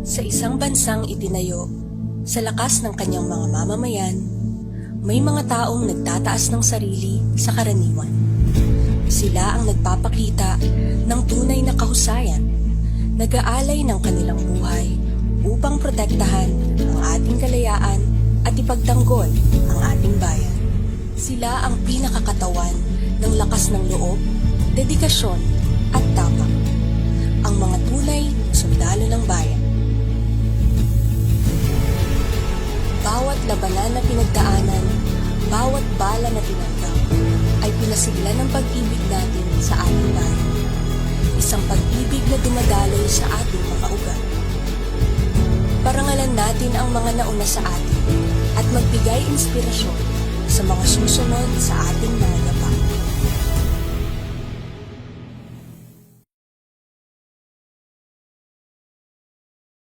Sa isang bansang itinayo, sa lakas ng kanyang mga mamamayan, may mga taong nagtataas ng sarili sa karaniwan. Sila ang nagpapakita ng tunay na kahusayan, nag-aalay ng kanilang buhay upang protektahan ang ating kalayaan at ipagtanggol ang ating bayan. Sila ang pinakakatawan ng lakas ng loob, dedikasyon at tapang. Labanan na pinagdaanan, bawat bala na tinanggap, ay pinasigla ng pag-ibig natin sa ating bayan. Isang pag-ibig na dumadaloy sa ating mga ugat. Parangalan natin ang mga nauna sa atin at magbigay inspirasyon sa mga susunod sa ating mga.